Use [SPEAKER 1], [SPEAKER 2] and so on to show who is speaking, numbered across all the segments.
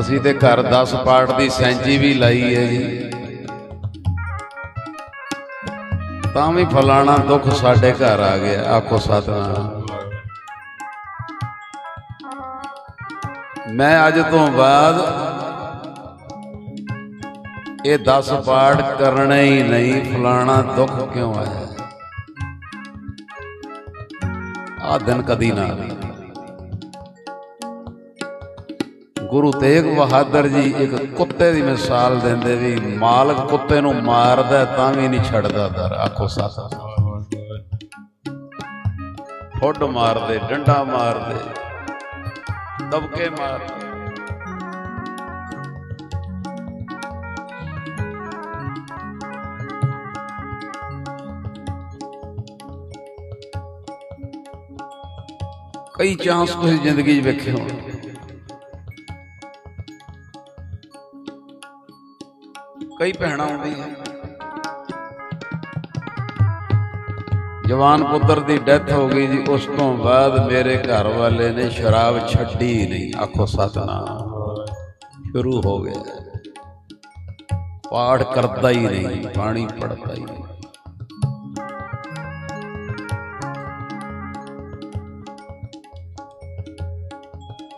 [SPEAKER 1] ਅਸੀਂ ਤੇ ਘਰ 10 ਪਾਠ ਦੀ ਸੈਂਚੀ ਵੀ ਲਾਈ ਹੈ ਜੀ। ਤਾਂ ਵੀ ਫਲਾਣਾ ਦੁੱਖ ਸਾਡੇ ਘਰ ਆ ਗਿਆ, ਆਖੋ ਸਤਨਾਮ। ਮੈਂ ਅੱਜ ਤੋਂ ਬਾਅਦ ਇਹ 10 ਪਾਠ ਕਰਨੇ ਹੀ ਨਹੀਂ, ਫਲਾਣਾ ਦੁੱਖ ਕਿਉਂ ਆਇਆ? ਆ ਦਿਨ ਕਦੀ ਨਾ ਆਵੇ। ਗੁਰੂ ਤੇਗ ਬਹਾਦਰ ਜੀ ਇੱਕ ਕੁੱਤੇ ਦੀ ਮਿਸਾਲ ਦਿੰਦੇ ਵੀ ਮਾਲਕ ਕੁੱਤੇ ਨੂੰ ਮਾਰਦਾ ਤਾਂ ਵੀ ਨਹੀਂ ਛੱਡਦਾ ਦਰ। ਆਖੋ ਸੱਸ ਫੁੱਡ ਮਾਰਦੇ, ਡੰਡਾ ਮਾਰਦੇ, ਦਬਕੇ ਮਾਰਦੇ। ਕਈ ਚਾਂਸ ਤੁਸੀਂ ਜ਼ਿੰਦਗੀ 'ਚ ਵੇਖੇ ਹੋਣਗੇ। ਕਈ ਭੈਣਾਂ ਆਉਂਦੀਆਂ। ਜਵਾਨ ਪੁੱਤਰ ਦੀ ਡੈਥ ਹੋ ਗਈ ਜੀ, ਉਸ ਤੋਂ ਬਾਅਦ ਮੇਰੇ ਘਰ ਵਾਲੇ ਨੇ ਸ਼ਰਾਬ ਛੱਡੀ ਨਹੀਂ। ਆਖੋ, ਸਤਨਾਮ। ਸ਼ੁਰੂ ਹੋ ਗਿਆ। ਪਾਠ ਕਰਦਾ ਹੀ ਨਹੀਂ ਪਾਣੀ ਪੜਦਾ ਹੀ ਨਹੀਂ।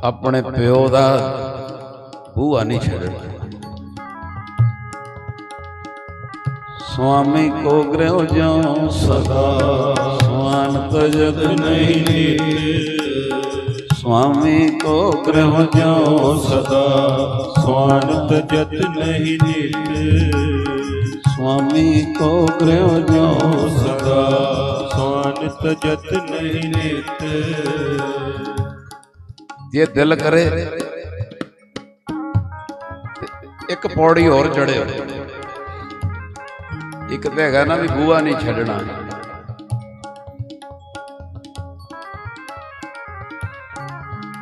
[SPEAKER 1] ਆਪਣੇ ਪਿਓ ਦਾ ਬੂਹਾ ਨਹੀਂ ਛੱਡਣਾ। ਸੁਆਮੀ ਕੋ ਗ੍ਰਹਿ ਜਾਉ ਸਦਾ। ਸੁਆਨ ਤਜਦ ਨਹੀਂ ਸੁਆਮੀ ਕੋ ਗ੍ਰਹਿ ਜਾਉ
[SPEAKER 2] ਸਦਾ। ਸੁਆਨ ਤਜਦ ਨਹੀਂ
[SPEAKER 1] ਸੁਆਮੀ ਕੋ ਗ੍ਰਹਿ ਜਾਉ
[SPEAKER 2] ਸਦਾ। ਸੁਆਨ ਤਜਦ ਨਹੀਂ ਨੀਤ।
[SPEAKER 1] ਜੇ ਦਿਲ ਕਰੇ, ਇੱਕ ਪੌੜੀ ਹੋਰ ਚੜੇ ਇੱਕ ਤੇ ਹੈਗਾ ਨਾ ਵੀ ਬੂਹਾ ਨਹੀਂ ਛੱਡਣਾ।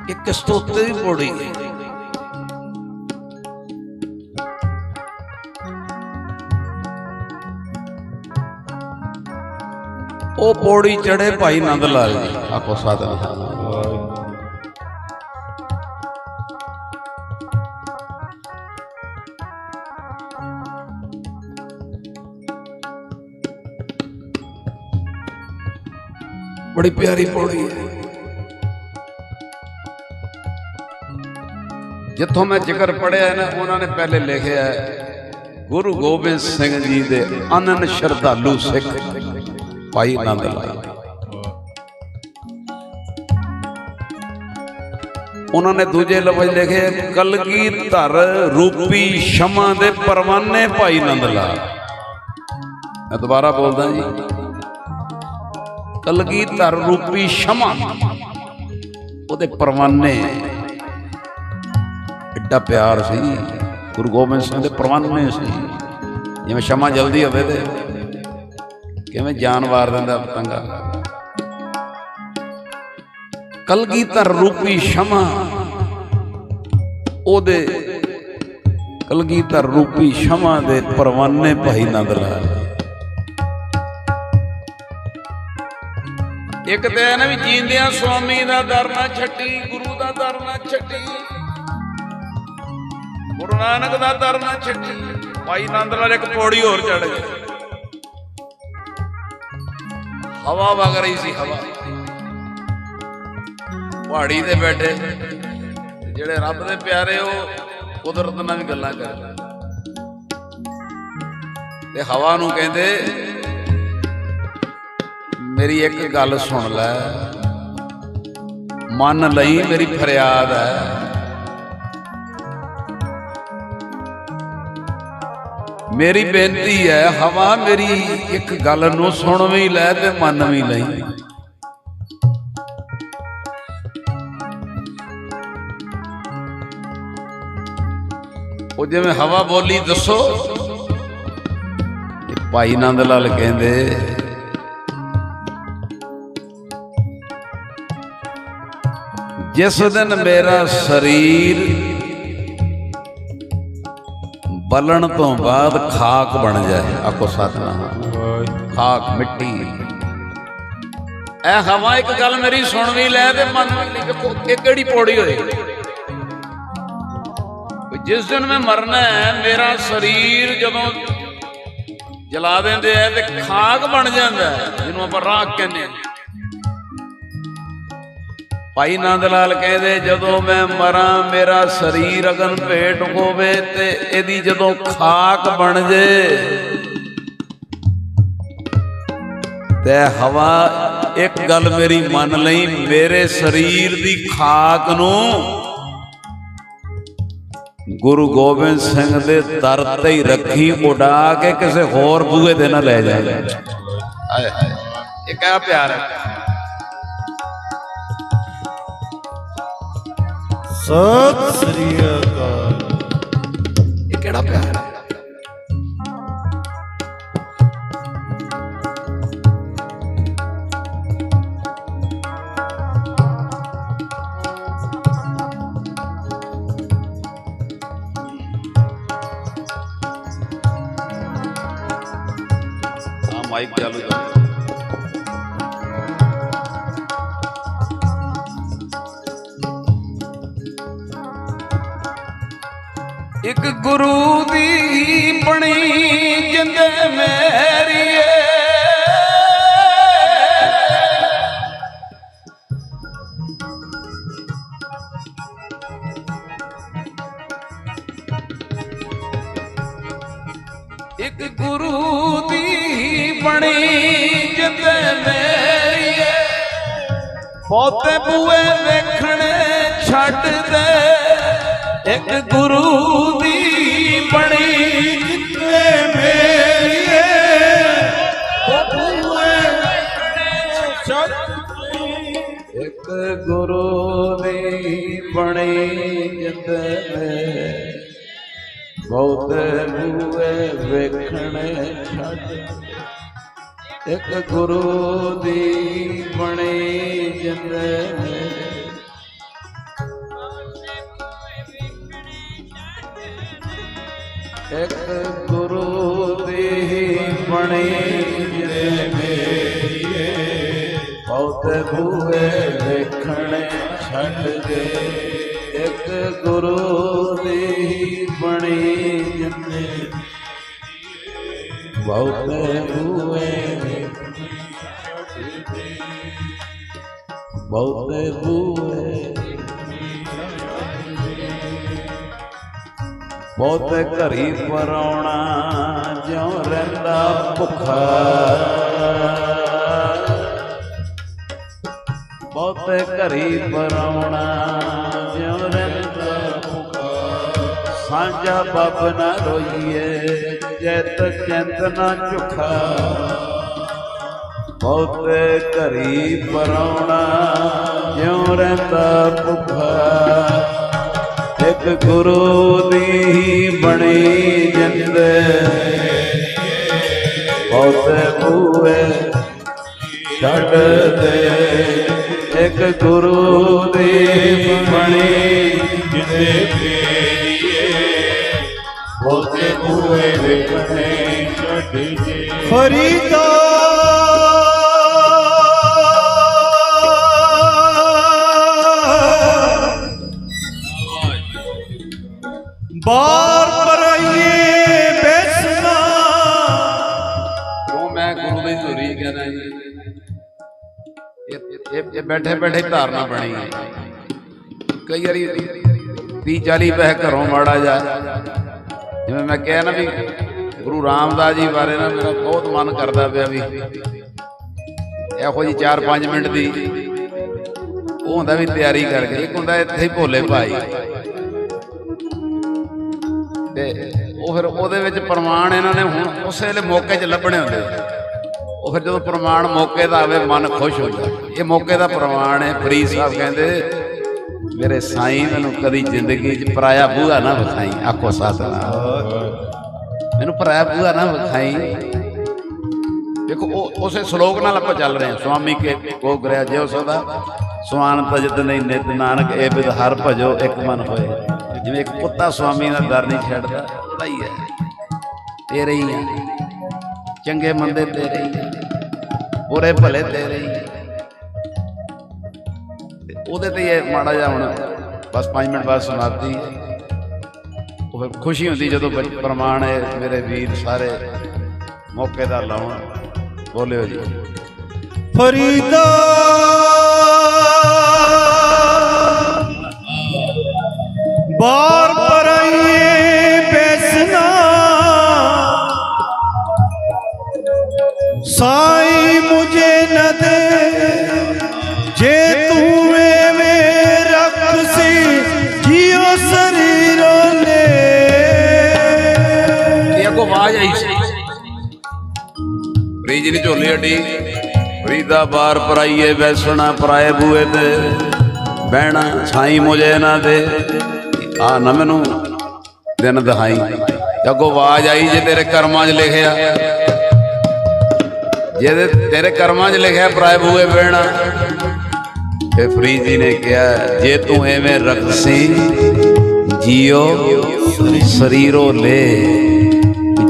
[SPEAKER 1] ਇੱਕ ਇਸ ਤੋਂ ਉੱਤੇ ਵੀ ਪੌੜੀ। ਉਹ ਪੌੜੀ ਚੜੇ ਭਾਈ ਨੰਦ ਲਾਲ ਜੀ। ਆਖੋ ਸਾਧਨ ਬੜੀ ਪਿਆਰੀ ਪੌੜੀ ਹੈ। ਜਿੱਥੋਂ ਮੈਂ ਜ਼ਿਕਰ ਪੜਿਆ ਨਾ, ਉਹਨਾਂ ਨੇ ਪਹਿਲੇ ਲਿਖਿਆ, ਗੁਰੂ ਗੋਬਿੰਦ ਸਿੰਘ ਜੀ ਦੇ ਅਨਨ ਸ਼ਰਧਾਲੂ ਸਿੱਖ, ਭਾਈ ਨੰਦ ਲਾਲ। ਉਹਨਾਂ ਨੇ ਦੂਜੇ ਲਫ਼ਜ਼ ਲਿਖੇ ਕਲਗੀ ਧਰ ਰੂਪੀ ਸ਼ਮਾ ਦੇ ਪਰਵਾਨੇ ਭਾਈ ਨੰਦ ਲਾਲ। ਮੈਂ ਦੁਬਾਰਾ ਬੋਲਦਾ ਜੀ। ਕਲਗੀ ਧਰ ਰੂਪੀ ਸ਼ਮਾ। ਉਹਦੇ ਪਰਵਾਨੇ। ਐਡਾ ਪਿਆਰ ਸੀ। ਗੁਰੂ ਗੋਬਿੰਦ ਸਿੰਘ ਦੇ ਪਰਵਾਨੇ ਸੀ। ਜਿਵੇਂ ਸ਼ਮਾ ਜਲਦੀ ਹੋਵੇ ਤੇ ਕਿਵੇਂ ਜਾਨ ਵਾਰ ਦਿੰਦਾ ਪਤੰਗਾ। ਕਲਗੀ ਧਰ ਰੂਪੀ ਸ਼ਮਾ। ਉਹਦੇ ਕਲਗੀ ਧਰ ਰੂਪੀ ਸ਼ਮਾ ਦੇ ਪਰਵਾਨੇ ਭਾਈ ਨੰਦ ਲਾਲ। ਇੱਕ ਤੇ ਇਹ ਨਾ ਵੀ ਜੀਂਦਿਆਂ ਸੁਆਮੀ ਦਾ ਦਰ ਨਾ ਛੱਡੀ, ਗੁਰੂ ਦਾ ਦਰ ਨਾ ਛੱਡੀ। ਗੁਰੂ ਨਾਨਕ ਦਾ ਦਰ ਨਾ ਛੱਡੀ, ਭਾਈ ਨੰਦ ਲਾਲ ਇੱਕ ਪੌੜੀ ਹੋਰ ਚੜ ਗਏ। ਹਵਾ ਵਗ ਰਹੀ ਸੀ, ਹਵਾ। ਪਹਾੜੀ ਤੇ ਬੈਠੇ। ਜਿਹੜੇ ਰੱਬ ਦੇ ਪਿਆਰੇ ਉਹ ਕੁਦਰਤ ਨਾਲ ਵੀ ਗੱਲਾਂ ਕਰਦੇ। ਤੇ ਹਵਾ ਨੂੰ ਕਹਿੰਦੇ ਮੇਰੀ ਇੱਕ ਗੱਲ ਸੁਣ ਲੈ। ਮੰਨ ਲਈ ਮੇਰੀ ਫਰਿਆਦ ਹੈ ਮੇਰੀ ਬੇਨਤੀ ਹੈ ਹਵਾ ਮੇਰੀ ਇੱਕ ਗੱਲ ਨੂੰ ਸੁਣ ਵੀ ਲੈ ਤੇ ਮੰਨ ਵੀ ਲਈ। ਉਹ ਜਿਵੇਂ ਹਵਾ ਬੋਲੀ ਦੱਸੋ ਭਾਈ ਨੰਦ ਲਾਲ ਕਹਿੰਦੇ ਜਿਸ ਦਿਨ ਮੇਰਾ ਸਰੀਰ ਬਲਣ ਤੋਂ ਬਾਅਦ ਖਾਕ ਬਣ ਜਾਏ। ਆਖੋ ਸਤਨਾਮ। ਖਾਕ ਮਿੱਟੀ। ਇਹ ਹਵਾ ਇੱਕ ਗੱਲ ਮੇਰੀ ਸੁਣ ਵੀ ਲੈ ਤੇ ਮਨ ਵੀ ਇਹ ਕਿਹੜੀ ਪੌੜੀ ਹੋਏਗੀ ਜਿਸ ਦਿਨ ਮੈਂ ਮਰਨਾ ਹੈ ਮੇਰਾ ਸਰੀਰ ਜਦੋਂ ਜਲਾ ਦਿੰਦੇ ਆ ਤੇ ਖਾਕ ਬਣ ਜਾਂਦਾ ਜਿਹਨੂੰ ਆਪਾਂ ਰਾਖ ਕਹਿੰਦੇ ਹਾਂ। ਭਾਈ ਨੰਦ ਲਾਲ ਕਹਿੰਦੇ, ਜਦੋਂ ਮੈਂ ਮਰਾਂ, ਮੇਰਾ ਸਰੀਰ ਅਗਨ ਭੇਟ ਹੋਵੇ ਤੇ ਇਹਦੀ ਜਦੋਂ ਖਾਕ ਬਣ ਜੇ ਤੇ ਹਵਾ, ਇੱਕ ਗੱਲ ਮੇਰੀ ਮੰਨ ਲਈ, ਮੇਰੇ ਸਰੀਰ ਦੀ ਖਾਕ ਨੂੰ ਗੁਰੂ ਗੋਬਿੰਦ ਸਿੰਘ ਦੇ ਦਰ ਤੇ ਹੀ ਰੱਖੀ, ਉਡਾ ਕੇ ਕਿਸੇ ਹੋਰ ਬੂਹੇ ਤੇ ਨਾ ਲੈ ਜਾਏ। ਹਾਏ ਹਾਏ। ਇਹ ਕਿਆ ਪਿਆਰ। ਹੈ
[SPEAKER 2] ਸਤਿ ਸ੍ਰੀ ਅਕਾਲ।
[SPEAKER 1] ਇਹ ਕਿਹੜਾ ਪਿਆਰ ਹੈ? ਇੱਕ ਗੁਰੂ ਦੀ ਬਣੀ ਜਿੰਦ ਮੇਰੀਏ। ਇੱਕ ਗੁਰੂ ਦੀ ਬਣੀ ਜਿੰਦ ਮੇਰੀਏ। ਬਹੁਤੇ ਬੂਏ ਵੇਖਣੇ ਛੱਡ ਦੇ। ਇੱਕ ਗੁਰੂ ਦੀ ਬਣੀ ਜਿੱਤੇ ਮੇਰੀਏ। ਉਹ ਬੂਏ ਇੱਕ ਗੁਰੂ ਦੀ ਬਣੀ ਜਿੱਤੇ ਬਹੁਤੇ ਬੂਏ ਵੇਖਣੇ ਛੱਡ। ਇੱਕ ਗੁਰੂ ਦੀ ਬਣੀ ਜਿੰਦੇ ਇੱਕ ਗੁਰੂ ਦੇ ਬਣੀ ਜਿੰਦੇ ਮੇਰੀਏ ਬਹੁਤ ਬੂਏ ਵੇਖਣੇ ਛੱਡ ਦੇ। ਇੱਕ ਗੁਰੂ ਦੀ ਬਣੀ ਜਿੰਦੇ ਬਹੁਤ ਬੂਏ ਬਹੁਤ ਬੂਏ ਬਹੁਤ ਘਰੀ ਪਰਾਉਣਾ ਜਿਉ ਰਹਿੰਦਾ ਭੁੱਖਾ। ਬਹੁਤ ਘਰੀ ਪਰਾਉਣਾ ਜਿਉ ਰਹਿੰਦਾ ਭੁੱਖਾ। ਸਾਂਝਾ ਬੱਬ ਨਾ ਰੋਈਏ, ਜੈਤ ਚਿੰਤ ਨਾ ਝੁਖਾ। ਬਹੁਤ ਘਰੀ ਪਰਾਉਣਾ ਜਿਉ ਰਹਿੰਦਾ ਭੁੱਖਾ। ਇੱਕ ਗੁਰੂ ਦੀ ਬਣੀ ਜਿੰਦ। ਬਹੁਤੇ ਬੂਏ ਛੱਡ ਦੇ। ਇੱਕ ਗੁਰੂ ਦੀ ਬਣੀ
[SPEAKER 2] ਜਿੰਦੇ ਫੇਰੀਏ ਬਹੁਤੇ ਬੂਏ ਵੇਖਣੇ ਛੱਡ ਦੇ। ਫਰੀਦਾ
[SPEAKER 1] ਬੈਠੇ ਬੈਠੇ ਧਾਰਨਾ ਬਣੀ। ਕਈ ਵਾਰੀ 30 40 ਪੈਸੇ ਘਰੋਂ ਮਾੜਾ ਜਾ। ਜਿਵੇਂ ਮੈਂ ਕਿਹਾ ਨਾ ਵੀ ਗੁਰੂ ਰਾਮਦਾਸ ਜੀ ਬਾਰੇ ਨਾ ਮੇਰਾ ਬਹੁਤ ਮਨ ਕਰਦਾ ਪਿਆ ਵੀ ਇਹੋ ਜੀ 4-5 ਮਿੰਟ ਦੀ ਉਹ ਹੁੰਦਾ ਵੀ ਤਿਆਰੀ ਕਰਕੇ, ਇੱਕ ਹੁੰਦਾ ਇੱਥੇ ਹੀ ਭੋਲੇ ਭਾਈ। ਤੇ ਉਹ ਫਿਰ ਉਹਦੇ ਵਿੱਚ ਪ੍ਰਮਾਣ ਇਹਨਾਂ ਨੇ ਹੁਣ ਉਸੇ ਵੇਲੇ ਮੌਕੇ 'ਚ ਲੱਭਣੇ ਹੁੰਦੇ। ਉਹ ਫਿਰ ਜਦੋਂ ਪ੍ਰਮਾਣ ਮੌਕੇ ਦਾ ਆਵੇ, ਮਨ ਖੁਸ਼ ਹੋ ਜਾਂਦਾ। ਇਹ ਮੌਕੇ ਦਾ ਪ੍ਰਮਾਣ ਹੈ, ਫਰੀਦ ਸਾਹਿਬ ਕਹਿੰਦੇ, ਮੇਰੇ ਸਾਈਂ ਮੈਨੂੰ ਕਦੀ ਜ਼ਿੰਦਗੀ 'ਚ ਪਰਾਇਆ ਬੂਹਾ ਨਾ ਵਿਖਾਈ, ਆਖੋ ਸਤਨਾਮ। ਮੈਨੂੰ ਪਰਾਇਆ ਬੂਹਾ ਨਾ ਵਿਖਾਈ। ਦੇਖੋ, ਉਹ ਉਸੇ ਸ਼ਲੋਕ ਨਾਲ ਆਪਾਂ ਚੱਲ ਰਹੇ ਹਾਂ। ਸੁਆਮੀ ਕੇ ਕੋ ਗ੍ਰਹਿ ਜਿਉ ਸਦਾ ਸੁਆਨ ਤਜਤ ਨਹੀਂ ਨਿਤ ਨਾਨਕ, ਇਹ ਬਿਦ ਹਰ ਭਜੋ ਇੱਕ ਮਨ ਹੋਏ। ਜਿਵੇਂ ਇੱਕ ਕੁੱਤਾ ਸੁਆਮੀ ਦਾ ਦਰ ਨਹੀਂ ਛੱਡਦਾ ਉਹਦਾ ਹੀ ਹੈ। ਤੇਰੇ ਹੀ ਹੈ। ਚੰਗੇ ਮੰਦੇ ਤੇਰੇ ਹੀ। ਬੁਰੇ ਭਲੇ ਤੇਰੇ ਹੀ। ਉਹਦੇ ਤੇ ਇਹ ਮਾੜਾ ਜਿਹਾ ਹੁਣ ਬਸ 5 ਮਿੰਟ ਬਾਅਦ ਸੁਣਾਤੀ। ਉਹ ਫਿਰ ਖੁਸ਼ੀ ਹੁੰਦੀ ਜਦੋਂ ਪ੍ਰਮਾਣ ਹੈ ਮੇਰੇ ਵੀਰ ਸਾਰੇ ਮੌਕੇ ਦਾ ਲਾਉਣ। ਬੋਲਿਓ ਜੀ।
[SPEAKER 2] ਫਰੀਦਾ। ਬਾਰ ਪਰਾਈਏ ਬੈਸਨਾ। ਸਾਈ
[SPEAKER 1] ਆਵਾਜ਼ ਆਈ ਫਰੀਜ ਦੀ ਝੋਲੀ ਅੱਡੀ ਫਰੀਦਾ ਬਾਰ ਪਰਾਈਏ ਵੈਸਣਾ ਪਰਾਏ ਬੂਏ ਤੇ ਬਹਿਣਾ ਸਾਈ ਮੁਝੇ ਨਾ ਦੇ। ਆ ਨਾ ਮੈਨੂੰ ਦਿਨ ਦਿਖਾਈ ਤੇ ਅੱਗੋਂ ਆਵਾਜ਼ ਆਈ ਜੇ ਤੇਰੇ ਕਰਮਾਂ 'ਚ ਲਿਖਿਆ। ਜਿਹਦੇ ਤੇਰੇ ਕਰਮਾਂ 'ਚ ਲਿਖਿਆ ਪਰਾਏ ਬੂਏ ਬਹਿਣਾ ਤੇ ਫਰੀਦ ਜੀ ਨੇ ਕਿਹਾ, ਜੇ ਤੂੰ ਐਵੇਂ ਰਖਸੀ ਜੀਓ, ਸਰੀਰੋ ਲੈ।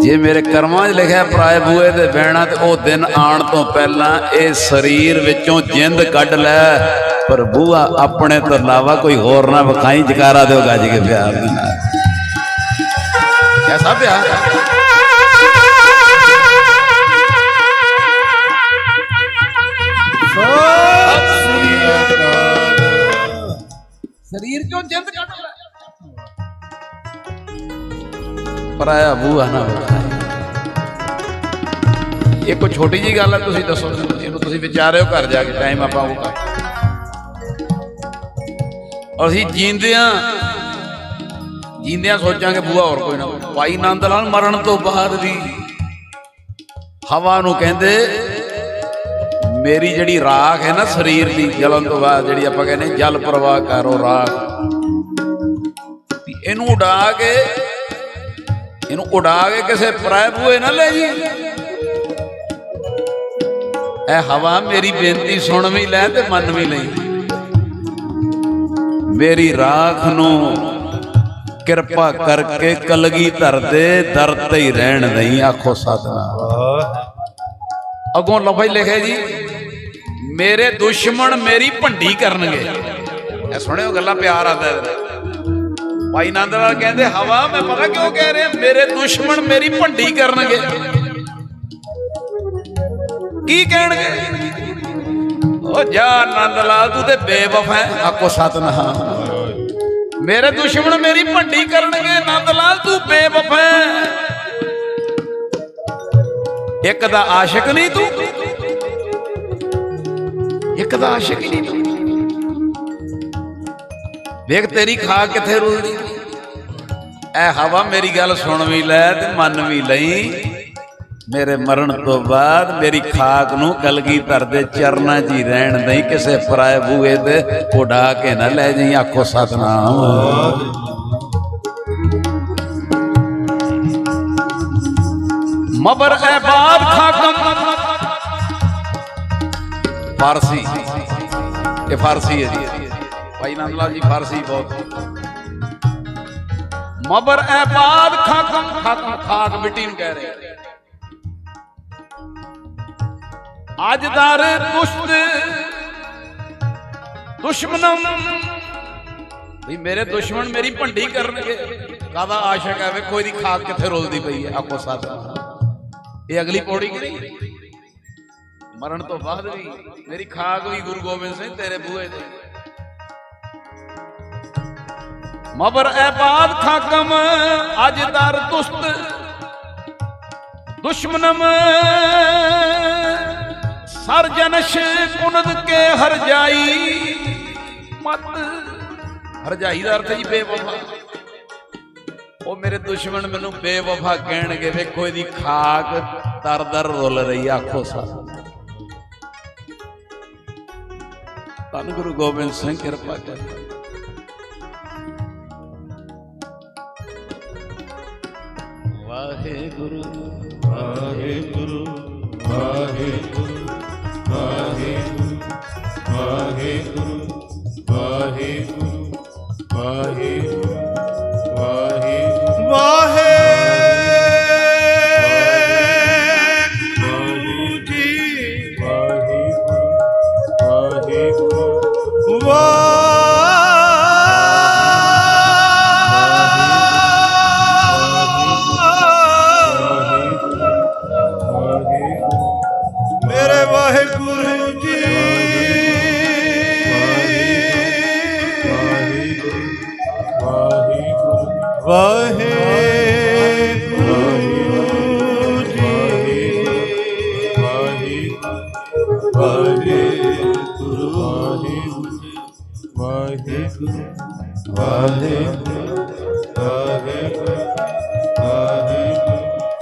[SPEAKER 1] ਜੇ ਮੇਰੇ ਕਰਮਾਂ 'ਚ ਲਿਖਿਆ ਪਰਾਏ ਬੂਏ ਤੇ ਬਹਿਣਾ ਤੇ ਉਹ ਦਿਨ ਆਉਣ ਤੋਂ ਪਹਿਲਾਂ ਇਹ ਸਰੀਰ ਵਿੱਚੋਂ ਜਿੰਦ ਕੱਢ ਲੈ। ਪਰ ਬੂਆ ਆਪਣੇ ਤੋਂ ਇਲਾਵਾ ਕੋਈ ਹੋਰ ਨਾ ਵਿਖਾਈ, ਜਕਾਰਾ ਦਿਓ ਗੱਜ ਕੇ ਪਿਆਰ ਨਾਲ। ਐਸਾ ਪਿਆਰ ਸਰੀਰ ਚੋਂ ਜਿੰਦ ਕੱਢ ਲੈ ਪਰਾਇਆ ਬੂਆ ਨਾ ਇਹ ਕੋਈ ਛੋਟੀ ਜੀ ਗੱਲ ਹੈ ਤੁਸੀਂ ਦੱਸੋ। ਇਹਨੂੰ ਤੁਸੀਂ ਵਿਚਾਰਿਓ ਘਰ ਜਾ ਕੇ ਟਾਈਮ ਆਪਾਂ ਉਹ ਕਰ ਅਸੀਂ ਜੀਂਦਿਆਂ ਜੀਂਦਿਆਂ ਸੋਚਾਂਗੇ ਬੂਹਾ ਹੋਰ ਕੋਈ ਨਾ ਭਾਈ ਨੰਦ ਲਾਲ ਮਰਨ ਤੋਂ ਬਾਅਦ ਵੀ ਹਵਾ ਨੂੰ ਕਹਿੰਦੇ ਮੇਰੀ ਜਿਹੜੀ ਰਾਖ ਹੈ ਨਾ ਸਰੀਰ ਦੀ ਜਲਨ ਤੋਂ ਬਾਅਦ ਜਿਹੜੀ ਆਪਾਂ ਕਹਿੰਦੇ ਜਲ ਪ੍ਰਵਾਹ ਕਰੋ ਰਾਖ। ਇਹਨੂੰ ਉਡਾ ਕੇ ਇਹਨੂੰ ਉਡਾ ਕੇ ਕਿਸੇ ਪਰਾਏ ਬੂਏ ਨਾ ਲੈ ਜੀ। ਇਹ ਹਵਾ ਮੇਰੀ ਬੇਨਤੀ ਸੁਣ ਵੀ ਲੈ ਤੇ ਮੰਨ ਵੀ ਲਈ। ਮੇਰੀ ਰਾਖ ਨੂੰ ਕਿਰਪਾ ਕਰਕੇ ਕਲਗੀ ਧਰ ਦੇ ਦਰ ਤੇ ਹੀ ਰਹਿਣ ਨਹੀਂ ਆਖੋ ਸਤਨਾਮ। ਅਗੋਂ ਲਫ਼ਜ਼ ਲਿਖਿਆ ਜੀ। ਮੇਰੇ ਦੁਸ਼ਮਣ ਮੇਰੀ ਭੰਡੀ ਕਰਨਗੇ। ਇਹ ਸੁਣਿਓ ਗੱਲਾਂ ਪਿਆਰ ਆਦਾ ਭਾਈ ਨੰਦ ਲਾਲ ਕਹਿੰਦੇ ਹਵਾ ਮੈਂ ਪਤਾ ਕਿਉਂ ਕਹਿ ਰਿਹਾ? ਮੇਰੇ ਦੁਸ਼ਮਣ ਮੇਰੀ ਭੰਡੀ ਕਰਨਗੇ। ਕੀ ਕਹਿਣਗੇ? ਉਹ ਜਾ ਨੰਦ ਲਾਲ ਤੂੰ ਤੇ ਬੇਵਫਾ ਹੈ। ਆਕੋ ਸਤਨਾਮ। ਮੇਰੇ ਦੁਸ਼ਮਣ ਮੇਰੀ ਭੰਡੀ ਕਰਨਗੇ ਨੰਦ ਲਾਲ ਤੂੰ ਬੇਵਫਾ ਇੱਕ ਦਾ ਆਸ਼ਿਕ ਨਹੀਂ ਤੂੰ। ਇੱਕ ਦਾ ਆਸ਼ਿਕ ਹੀ ਨਹੀਂ। ਵੇਖ ਤੇਰੀ ਖਾ ਕਿੱਥੇ ਰੁਲਦੀ। ਐ ਹਵਾ ਮੇਰੀ ਗੱਲ ਸੁਣ ਵੀ ਲੈ ਤੇ ਮੰਨ ਵੀ ਲਈ। ਮੇਰੇ ਮਰਨ ਤੋਂ ਬਾਅਦ ਮੇਰੀ ਖਾਕ ਨੂੰ ਕਲਗੀ ਦੇ ਚਰਨਾਂ 'ਚ ਹੀ ਰਹਿਣ ਨਹੀਂ ਕਿਸੇ ਪਰਾਏ ਬੂਏ ਤੇ ਉਡਾ ਕੇ ਨਾ ਲੈ ਜਾਈ, ਆਖੋ ਸਤਨਾਮ। ਮਬਰ ਐਬਾਦ ਖਾਕਮ। ਫਾਰਸੀ। ਇਹ ਫਾਰਸੀ ਹੈ ਜੀ। ਭਾਈ ਨੰਦ ਲਾਲ ਜੀ, ਫਾਰਸੀ ਬਹੁਤ। ਮਬਰ ਐਬਾਦ ਖਾਕਮ ਖਾਕਮ ਖਾਕ ਮਿੱਟੀ ਨੂੰ ਕਹਿ ਰਹੇ। ਅੱਜ ਦਰ ਦੁਸ਼ਤ ਦੁਸ਼ਮਨਮ ਵੀ ਮੇਰੇ ਦੁਸ਼ਮਣ ਮੇਰੀ ਭੰਡੀ ਕਰਨਗੇ। ਕਾਦਾ ਆਸ਼ਕ ਹੈ ਵੇਖੋ ਇਹਦੀ ਖਾਕ ਕਿੱਥੇ ਰੁਲਦੀ ਪਈ ਹੈ? ਆਪੋ ਸਾਥ। ਇਹ ਅਗਲੀ ਪੌੜੀ ਕਿ ਨਹੀਂ ਮਰਨ ਤੋਂ ਬਾਅਦ ਵੀ ਮੇਰੀ ਖਾਕ ਵੀ ਗੁਰੂ ਗੋਬਿੰਦ ਸਿੰਘ ਤੇਰੇ ਬੂਹੇ ਤੇ। ਮਬਰ ਐਬਾਦ ਖਾਕਮ ਅਜ ਦਰ ਦੁਸਤ ਦੁਸ਼ਮਨਮ। ਸਰ ਜਨਸ਼ ਕੁਨਦ ਕੇ ਹਰ ਮਤ। ਹਰ ਦਾ ਅਰਥ ਜੀ ਬੇਵਫਾ। ਉਹ ਮੇਰੇ ਦੁਸ਼ਮਣ ਮੈਨੂੰ ਬੇਵਫਾ ਕਹਿਣਗੇ, ਵੇਖੋ ਇਹਦੀ ਖਾਕ ਦਰ ਦਰ ਰੁੱਲ ਰਹੀ ਆਖੋ ਸਾ। ਧੰਨ ਗੁਰੂ ਗੋਬਿੰਦ ਸਿੰਘ ਕਿਰਪਾ ਕਰ। ਵਾਹਿਗੁਰੂ
[SPEAKER 2] ਵਾਹਿਗੁਰੂ ਵਾਹਿਗੁਰੂ ਵਾਹਿਗੁਰੂ ਵਾਹਿਗੁਰੂ ਵਾਹਿਗੁਰੂ ਵਾਹਿਗੁਰੂ ਵਾਹਿਗੁਰੂ ਵਾਹਿਗੁਰੂ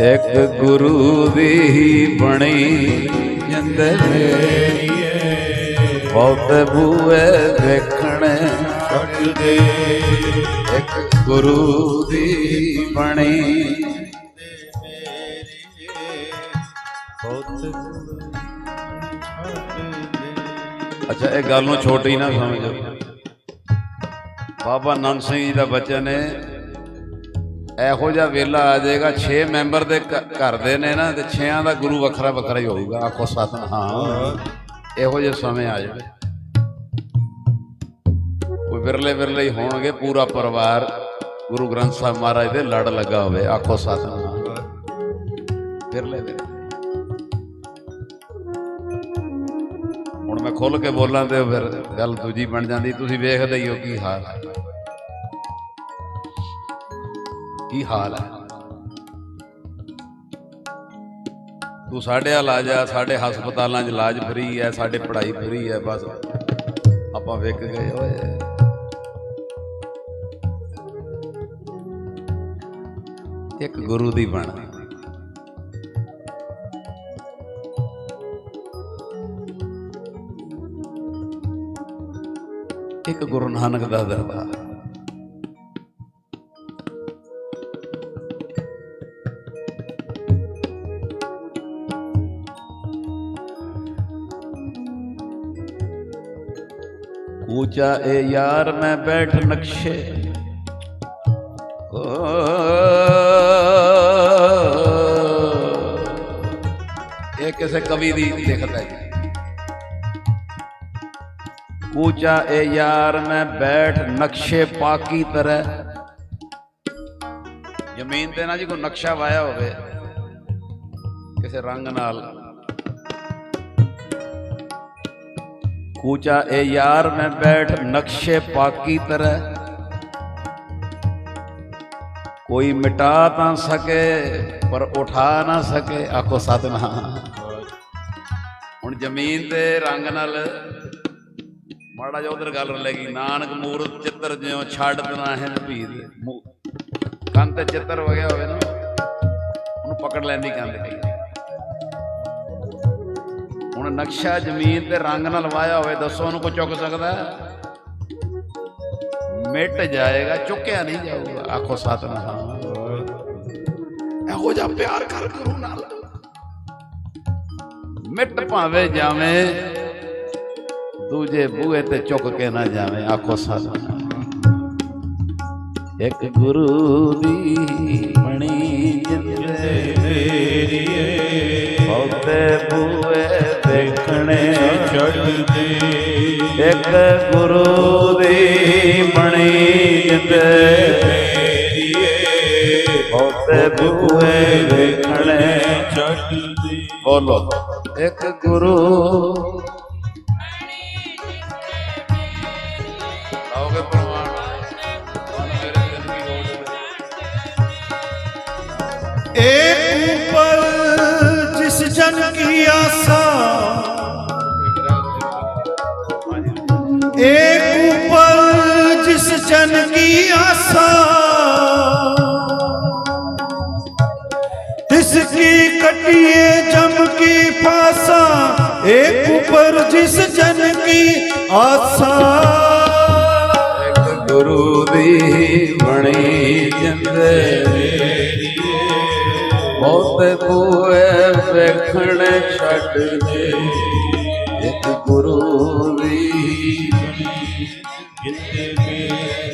[SPEAKER 1] ਇੱਕ ਗੁਰੂ ਦੀ ਬਣੀ ਜਿੰਦ ਮੇਰੀਏ ਬਹੁਤ ਬੂਏ ਵੇਖਣੇ
[SPEAKER 2] ਛੱਡਦੇ
[SPEAKER 1] ਇੱਕ ਗੁਰੂ ਦੀ ਬਣੀ ਅੱਛਾ, ਇਹ ਗੱਲ ਨੂੰ ਛੋਟੀ ਨਾ ਸਮਝੋ। ਬਾਬਾ ਨੰਦ ਸਿੰਘ ਜੀ ਦਾ ਬਚਨ ਹੈ ਇਹੋ ਜਿਹਾ ਵੇਲਾ ਆ ਜਾਏਗਾ 6 ਮੈਂਬਰ ਦੇ ਘਰ ਦੇ ਨੇ ਨਾ ਤੇ 6ਾਂ ਦਾ ਗੁਰੂ ਵੱਖਰਾ ਵੱਖਰਾ ਹੀ ਹੋਊਗਾ। ਆਖੋ ਸਤਨ ਹਾਂ। ਇਹੋ ਜਿਹੇ ਸਮੇਂ ਆ ਜਾਵੇ। ਕੋਈ ਵਿਰਲੇ ਵਿਰਲੇ ਹੀ ਹੋਣਗੇ ਪੂਰਾ ਪਰਿਵਾਰ। ਗੁਰੂ ਗ੍ਰੰਥ ਸਾਹਿਬ ਮਹਾਰਾਜ ਦੇ ਲੜ ਲੱਗਾ ਹੋਵੇ। ਆਖੋ ਸਤਨ ਹਾਂ। ਵਿਰਲੇ ਵਿਰਲੇ। ਖੁੱਲ ਕੇ ਬੋਲਾਂ ਤੇ ਫਿਰ ਗੱਲ ਦੂਜੀ ਬਣ ਜਾਂਦੀ, ਤੁਸੀਂ ਵੇਖਦੇ ਹੀ ਹੋ ਕੀ ਹਾਲ ਹੈ। ਕੀ ਹਾਲ ਹੈ। ਤੂੰ ਸਾਡੇ ਇਲਾਜ ਆ ਸਾਡੇ ਹਸਪਤਾਲਾਂ 'ਚ ਇਲਾਜ ਫ੍ਰੀ ਹੈ, ਸਾਡੇ ਪੜ੍ਹਾਈ ਫਰੀ ਹੈ, ਬਸ। ਆਪਾਂ ਵੇਖ ਗਏ, ਓਏ। ਇੱਕ ਗੁਰੂ ਦੀ ਬਣ। ਇੱਕ ਗੁਰੂ ਨਾਨਕ ਦਾ ਦਰਬਾਰ ਕੂਚਾ ਏ ਯਾਰ ਮੈਂ ਬੈਠ ਨਕਸ਼ੇ ਓ ਇਹ ਕਿਸੇ ਕਵੀ ਦੀ ਲਿਖਤ ਹੈ ਜੀ ਕੂਚਾ ਏ ਯਾਰ, ਮੈਂ ਬੈਠ ਨਕਸ਼ੇ ਪਾਕੀ ਤਰ੍ਹਾਂ ਜ਼ਮੀਨ ਤੇ ਨਾ ਜੀ ਕੋਈ ਨਕਸ਼ਾ ਵਾਇਆ ਹੋਵੇ, ਕਿਸੇ ਰੰਗ ਨਾਲ। ਕੂਚਾ ਏ ਯਾਰ, ਮੈਂ ਬੈਠ ਨਕਸ਼ੇ ਪਾਕੀ ਤਰੈ। ਕੋਈ ਮਿਟਾ ਤਾਂ ਸਕੇ, ਪਰ ਉਠਾ ਨਾ ਸਕੇ, ਆਖੋ ਸਤਨਾਮ। ਹੁਣ ਜ਼ਮੀਨ ਤੇ ਰੰਗ ਨਾਲ ਮਾੜਾ ਜਿਹਾ ਉਧਰ ਗੱਲ ਲੱਗੀ ਨਾਨਕ ਮੂਰਤ ਚਿੱਤਰ ਜਿਉ ਛੱਡ ਦੇਣਾ ਹੈ ਭੀਰ ਕੰਨ ਤੇ ਚਿੱਤਰ ਵਗਿਆ ਹੋਵੇ ਨਾ, ਉਹਨੂੰ ਪਕੜ ਲੈਂਦੀ ਕੰਨ ਤੇ ਹੁਣ ਨਕਸ਼ਾ ਜ਼ਮੀਨ ਤੇ ਰੰਗ ਨਾਲ ਵਾਇਆ ਹੋਵੇ, ਦੱਸੋ ਉਹਨੂੰ ਕੋਈ ਚੁੱਕ ਸਕਦਾ ਹੈ? ਮਿਟ ਜਾਏਗਾ, ਚੁੱਕਿਆ ਨਹੀਂ ਜਾਊਗਾ। ਆਖੋ ਸਤਨਾਮ। ਇਹੋ ਜਿਹਾ ਪਿਆਰ ਕਰ ਗੁਰੂ ਨਾਲ ਮਿਟ ਭਾਵੇਂ ਜਾਵੇਂ। ਦੂਜੇ ਬੂਹੇ ਤੇ ਚੁੱਕ ਕੇ ਨਾ ਜਾਵੇਂ ਆਖੋ ਸਤਨਾਮ ਇੱਕ ਗੁਰੂ ਦੀ ਮਣੀ ਜਿੰਦੇ
[SPEAKER 2] ਮੇਰੀਏ
[SPEAKER 1] ਬਹੁਤੇ ਬੂਹੇ ਦੇਖਣੇ
[SPEAKER 2] ਛੱਡਦੇ।
[SPEAKER 1] ਇੱਕ ਗੁਰੂ ਦੀ ਬਣੀ ਜਿੰਦੇ ਬਹੁਤੇ ਬੂਹੇ ਦੇਖਣੇ
[SPEAKER 2] ਛੱਡਦੇ।
[SPEAKER 1] ਬੋਲੋ। ਇੱਕ ਗੁਰੂ
[SPEAKER 2] ਕੀ ਆਸਾ। ਏਕ ਜਿਸ ਜਨ ਆਸਾ ਇਸ ਕੀ ਕਟਿਏ ਜਮ ਕੀ ਫਾਸਾ ਜਿਸ ਜਨ
[SPEAKER 1] ਆਸਾ। ਗੁਰੂ ਦੀ ਬਣੀ ਜਿੰਦਗੀ ਬਹੁਤੇ ਬੂਏ ਵੇਖਣੇ ਛੱਡ ਦੇ। ਇੱਕ ਗੁਰੂ ਦੀ
[SPEAKER 2] ਜਿੰਦੇ ਮੇਰੀ